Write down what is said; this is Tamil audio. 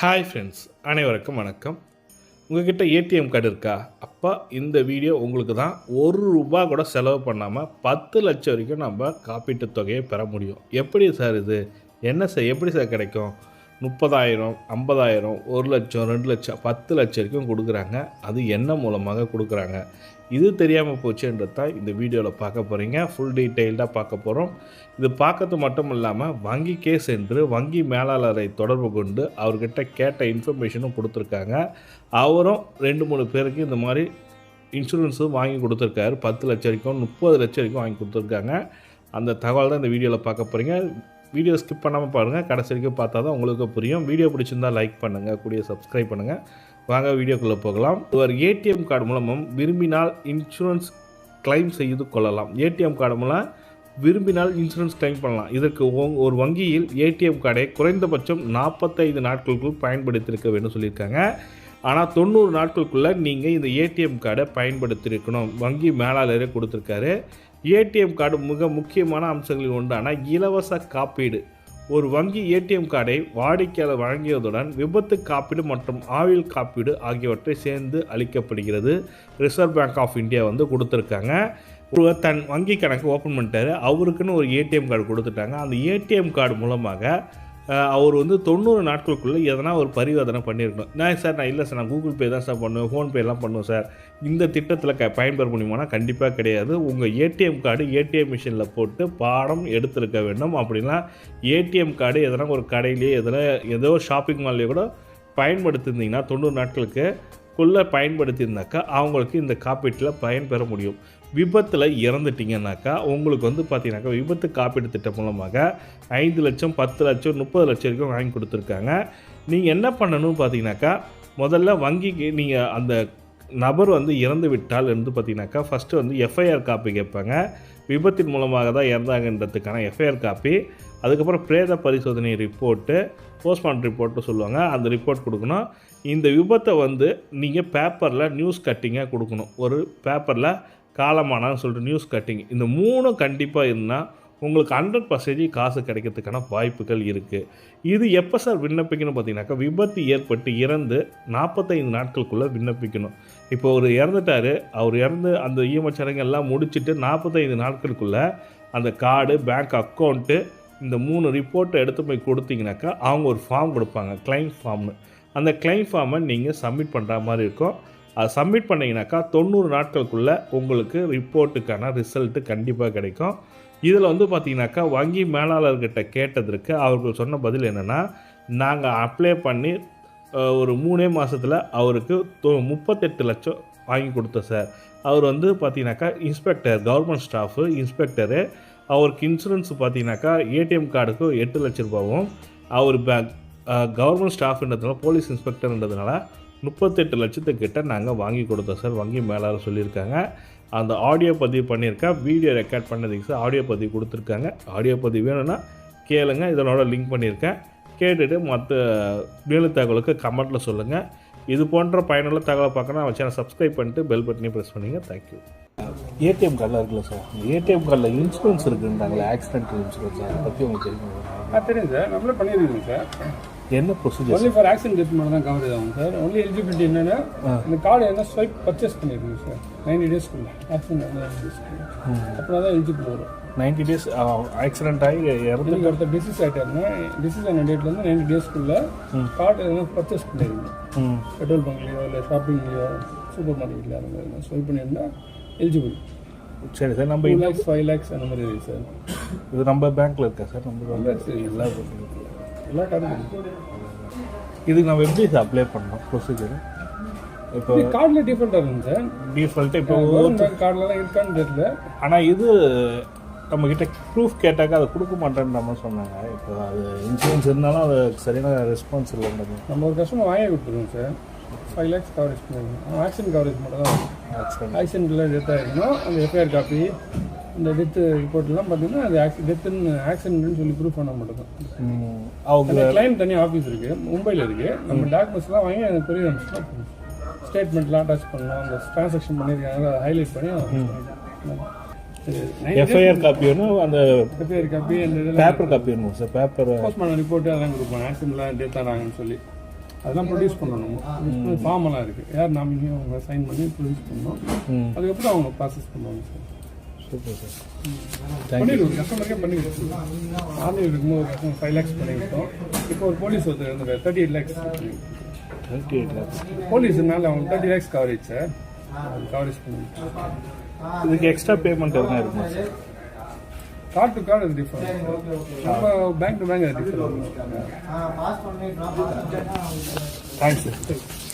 ஹாய் ஃப்ரெண்ட்ஸ் அனைவருக்கும் வணக்கம். உங்ககிட்ட ஏடிஎம் கார்டு இருக்கா? அப்போ இந்த வீடியோ உங்களுக்கு தான் ஒரு ரூபா கூட செலவு பண்ணாமல் பத்து லட்சம் வரைக்கும் நம்ம காப்பீட்டு தொகையை பெற முடியும். எப்படி சார் இது? என்ன சார் எப்படி சார் கிடைக்கும்? முப்பதாயிரம் ஐம்பதாயிரம் ஒரு லட்சம் ரெண்டு லட்சம் பத்து லட்சம் வரைக்கும் கொடுக்குறாங்க. அது என்ன மூலமாக கொடுக்குறாங்க? இது தெரியாமல் போச்சுன்றது தான் இந்த வீடியோவில் பார்க்க போகிறீங்க ஃபுல் டீட்டெயில்டாக பார்க்க போகிறோம் இது பார்க்கறது மட்டும் இல்லாமல் வங்கிக்கே சென்று வங்கி மேலாளரை தொடர்பு கொண்டு அவர்கிட்ட கேட்ட இன்ஃபர்மேஷனும் கொடுத்துருக்காங்க. அவரும் ரெண்டு மூணு பேருக்கு இந்த மாதிரி இன்சூரன்ஸும் வாங்கி கொடுத்துருக்காரு. பத்து லட்சம் வரைக்கும் முப்பது லட்சம் வரைக்கும் வாங்கி கொடுத்துருக்காங்க. அந்த தகவல் தான் இந்த வீடியோவில் பார்க்க போகிறீங்க வீடியோ ஸ்கிப் பண்ணாமல் பாருங்கள் கடைசி வரைக்கும் பார்த்தா தான் உங்களுக்கு புரியும். வீடியோ பிடிச்சிருந்தா லைக் பண்ணுங்கள் கூடிய சப்ஸ்கிரைப் பண்ணுங்கள் வாங்க வீடியோக்குள்ளே போகலாம். ஒரு ஏடிஎம் கார்டு மூலமும் விரும்பினால் இன்சூரன்ஸ் கிளைம் செய்து கொள்ளலாம். ஏடிஎம் கார்டு மூலம் விரும்பினால் இன்சூரன்ஸ் கிளைம் பண்ணலாம். இதற்கு ஒரு வங்கியில் ஏடிஎம் கார்டை குறைந்தபட்சம் நாற்பத்தைந்து நாட்களுக்குள் பயன்படுத்தியிருக்க வேண்டும் சொல்லியிருக்காங்க. ஆனால் தொண்ணூறு நாட்களுக்குள்ளே நீங்கள் இந்த ஏடிஎம் கார்டை பயன்படுத்தியிருக்கணும். வங்கி மேலாளரே கொடுத்துருக்காரு. ஏடிஎம் கார்டு மிக முக்கியமான அம்சங்களில் ஒன்றான இலவச காப்பீடு. ஒரு வங்கி ஏடிஎம் கார்டை வாடிக்கையாளர் வழங்கியதுடன் விபத்து காப்பீடு மற்றும் ஆயுள் காப்பீடு ஆகியவற்றை சேர்ந்து அளிக்கப்படுகிறது. ரிசர்வ் பேங்க் ஆஃப் இந்தியா வந்து கொடுத்துருக்காங்க. ஒருவர் தன் வங்கி கணக்கு ஓப்பன் பண்ணிட்டாரு. அவருக்குன்னு ஒரு ஏடிஎம் கார்டு கொடுத்துட்டாங்க. அந்த ஏடிஎம் கார்டு மூலமாக அவர் வந்து தொண்ணூறு நாட்களுக்குள்ளே எதனா ஒரு பரிவர்த்தனை பண்ணியிருக்கணும். நான் சார் நான் இல்லை சார் நான் கூகுள் பே தான் சார் பண்ணுவேன் ஃபோன்பேலாம் பண்ணுவேன் சார். இந்த திட்டத்தில் க பயன்பெற முடியுமானா கண்டிப்பாக கிடையாது. உங்கள் ஏடிஎம் கார்டு ஏடிஎம் மிஷினில் போட்டு பாடம் எடுத்திருக்க வேண்டும். அப்படின்னா ஏடிஎம் கார்டு எதனா ஒரு கடையிலேயே எதனா ஏதோ ஷாப்பிங் மால்லேயே கூட பயன்படுத்தியிருந்தீங்கன்னா தொண்ணூறு நாட்களுக்கு குள்ளே பயன்படுத்தியிருந்தாக்கா அவங்களுக்கு இந்த காப்பீட்டில் பயன் பெற முடியும். விபத்தில் இறந்துட்டீங்கன்னாக்கா உங்களுக்கு வந்து பார்த்தீங்கன்னாக்கா விபத்து காப்பீடு திட்டம் மூலமாக ஐந்து லட்சம் பத்து லட்சம் முப்பது லட்சம் வரைக்கும் வாங்கி கொடுத்துருக்காங்க. நீங்கள் என்ன பண்ணணும்னு பார்த்தீங்கன்னாக்கா முதல்ல வங்கிக்கு நீங்கள் அந்த நபர் வந்து இறந்து விட்டால் வந்து பார்த்தீங்கன்னாக்கா ஃபஸ்ட்டு வந்து எஃப்ஐஆர் காப்பி கேட்பாங்க. விபத்தின் மூலமாக தான் இறந்தாங்கன்றதுக்கான எஃப்ஐஆர் காப்பி அதுக்கப்புறம் பிரேத பரிசோதனை ரிப்போர்ட்டு போஸ்ட்மார்ட்டம் ரிப்போர்ட்டு சொல்லுவாங்க. அந்த ரிப்போர்ட் கொடுக்கணும். இந்த விபத்தை வந்து நீங்கள் பேப்பரில் நியூஸ் கட்டிங்காக கொடுக்கணும். ஒரு பேப்பரில் காலமானான்னு சொல்லிட்டு நியூஸ் கட்டிங் இந்த மூணும் கண்டிப்பாக இருந்தால் உங்களுக்கு ஹண்ட்ரட் பர்சன்டேஜ் காசு கிடைக்கிறதுக்கான வாய்ப்புகள் இருக்குது இது எப்போ சார் விண்ணப்பிக்கணும் பார்த்தீங்கன்னாக்கா விபத்து ஏற்பட்டு இறந்து நாற்பத்தைந்து நாட்களுக்குள்ளே விண்ணப்பிக்கணும். இப்போ ஒரு இறந்துட்டாரு. அவர் இறந்து அந்த ஈமச்சடங்கு சடங்கெல்லாம் முடிச்சுட்டு நாற்பத்தைந்து நாட்களுக்குள்ளே அந்த கார்டு பேங்க் அக்கௌண்ட்டு இந்த மூணு ரிப்போர்ட்டை எடுத்து போய் கொடுத்தீங்கனாக்கா அவங்க ஒரு ஃபார்ம் கொடுப்பாங்க கிளைம் ஃபார்ம்னு அந்த கிளைம் ஃபார்மை நீங்கள் சப்மிட் பண்ணுற மாதிரி இருக்கும். அதை சப்மிட் பண்ணிங்கனாக்கா தொண்ணூறு நாட்களுக்குள்ளே உங்களுக்கு ரிப்போர்ட்டுக்கான ரிசல்ட்டு கண்டிப்பாக கிடைக்கும். இதில் வந்து பார்த்தீங்கன்னாக்கா வங்கி மேலாளர்கிட்ட கேட்டதற்கு அவர்கள் சொன்ன பதில் என்னென்னா நாங்கள் அப்ளை பண்ணி ஒரு மூணே மாதத்தில் அவருக்கு தொ- முப்பத்தெட்டு லட்சம் வாங்கி கொடுத்தேன் சார். அவர் வந்து பார்த்தீங்கன்னாக்கா இன்ஸ்பெக்டர் கவர்மெண்ட் ஸ்டாஃபு இன்ஸ்பெக்டரு. அவருக்கு இன்சூரன்ஸ் பார்த்தீங்கன்னாக்கா ஏடிஎம் கார்டுக்கு எட்டு லட்ச ரூபாவும் அவர் பேங்க் கவர்மெண்ட் ஸ்டாஃப்ன்றதுனால போலீஸ் இன்ஸ்பெக்டர்ன்றதுனால முப்பத்தெட்டு லட்சத்துக்கிட்ட நாங்கள் வாங்கி கொடுத்தோம் சார். வங்கி மேலாளர் சொல்லியிருக்காங்க. அந்த ஆடியோ பதிவு பண்ணியிருக்கேன் வீடியோ ரெக்கார்ட் பண்ணதுக்கு சார் ஆடியோ பதிவு கொடுத்துருக்காங்க. ஆடியோ பதிவு வேணும்னா கேளுங்க. இதனோட லிங்க் பண்ணியிருக்கேன். கேட்டுட்டு மற்ற மேலும் தகவலுக்கு கமெண்ட்டில் சொல்லுங்கள் இது போன்ற பயனுள்ள தகவலை பார்க்கணும் அவன் சேனல் சப்ஸ்கிரைப் பண்ணிட்டு பெல் பட்டனையும் ப்ரெஸ் பண்ணிங்க. தேங்க்யூ ஏடிஎம் கார்டில் இருக்குல்ல சார் ஏடிஎம் கார்டில் இன்சூரன்ஸ் இருக்குன்றாங்களே ஆக்சிடென்ட் இன்சூரன்ஸ் அதை பற்றி உங்களுக்கு தெரியும்? ஆ தெரியும் சார் நம்மளே பண்ணியிருக்கோம் சார் என்ன procedure only for accident death மட்டும் தான் கவர் ஆகும் சார் ஒன்லி எலிஜிபிலிட்டி என்னன்னா இந்த கார்டு என்ன ஸ்வைப் பர்ச்சேஸ் பண்ணியிருக்கணும் சார் நைன்டி டேஸ்க்குள்ள ஆக்சிடென்ட் அப்படின்னா தான் எலிஜிபிள் வரும். நைன்டி டேஸ் ஆக்சிடென்ட் ஆகி இறந்து ஒருத்தர் டிசீஸ் ஆகிட்டாருன்னா டிசீஸ் ஆன டேட்லேருந்து நைன்டி டேஸ்க்குள்ள கார்டு எதனா பர்ச்சேஸ் பண்ணியிருக்கணும் ம். பெட்ரோல் பங்க்லேயோ இல்லை ஷாப்பிங்லேயோ சூப்பர் மார்க்கெட்டில் அந்த மாதிரி ஸ்வைப் பண்ணியிருந்தா எலிஜிபிள் சரி சார் நம்ம டூ லேக்ஸ் ஃபைவ் லேக்ஸ் அந்த மாதிரி இருக்கு சார் இது நம்ம பேங்க்கில் இருக்கா சார் நம்ம. எல்லா எல்லா கார்டும் இதுக்கு நம்ம எப்படி சார் அப்ளை பண்ணோம் ப்ரொசீஜர் இப்போ கார்டில் டிஃப்ரெண்ட்டாக இருக்கும் சார் டிஃபால்ட்டு இப்போ பேங்க் கார்டுலலாம் இருக்கான்னு தெரியல. ஆனால் இது நம்மக்கிட்ட ப்ரூஃப் கேட்டாக்கா அதை கொடுக்க மாட்டேன்ற மாதிரி சொன்னாங்க. இப்போ அது இன்சூரன்ஸ் இருந்தாலும் அது சரியான ரெஸ்பான்ஸ் இல்லைன்றது நம்ம ஒரு கஸ்டமர் வாங்கி கொடுத்துருவோம் சார். ஃபைவ் லேக்ஸ் கவரேஜ் பண்ணிருக்கோம் ஆக்சிடென்ட் கவரேஜ் மட்டும் தான் ஆக்சிடென்ட் ஆக்சிடென்ட்டில் டெத் ஆகிருக்கணும் அந்த எஃப்ஐஆர் காப்பி இந்த டெத்து ரிப்போர்ட்லாம் பார்த்தீங்கன்னா அது ஆக்சி டெத்துன்னு ஆக்சிடென்ட்னு சொல்லி ப்ரூவ் பண்ண மட்டும் அவங்க அந்த கிளைம் தனி ஆஃபீஸ் இருக்குது மும்பையில் இருக்குது நம்ம டாக்குமெண்ட்ஸ்லாம் வாங்கி அந்த பெரிய ஸ்டேட்மெண்ட்லாம் அட்டாச் பண்ணலாம் அந்த ட்ரான்சாக்ஷன் பண்ணியிருக்காங்க. அதை ஹைலைட் பண்ணி எஃப்ஐஆர் காப்பி வேணும் அந்த எஃப்ஐஆர் காப்பி அந்த பேப்பர் காப்பி வேணும் சார் பேப்பர் போஸ்ட்மார்டம் ரிப்போர்ட்டு அதெல்லாம் கொடுப்பாங்க ஆக்சிடென்ட்லாம் டெத் ஆனாங்கன்னு சொல்லி. அதெல்லாம் ப்ரொடியூஸ் பண்ணணும். ஃபார்ம் எல்லாம் இருக்குது யார் நாமினியோ அவங்க சைன் பண்ணி ப்ரொடியூஸ் பண்ணணும். அதுக்கப்புறம் அவங்க ப்ராசஸ் பண்ணுவாங்க சார் சூப்பர் சார். பண்ணிடுவோம் கஸ்டமருக்கே பண்ணி கொடுத்துருவோம் ஆன்லைன் இருக்கும்போது ஃபைவ் லேக்ஸ் பண்ணி கொடுத்தோம் இப்போ ஒரு போலீஸ் ஒருத்தர் இருந்தார் thirty eight lakhs thank you போலீஸ்னால அவங்க thirty lakhs coverage sir coverage பண்ணி இதுக்கு எக்ஸ்ட்ரா பேமெண்ட் எதுனா இருக்குமா சார் கார்டு டு கார்டு அது டிஃபரெண்ட் நம்ம பேங்க் டு பேங்க் அது டிஃபரெண்ட் தேங்க்ஸ் சார்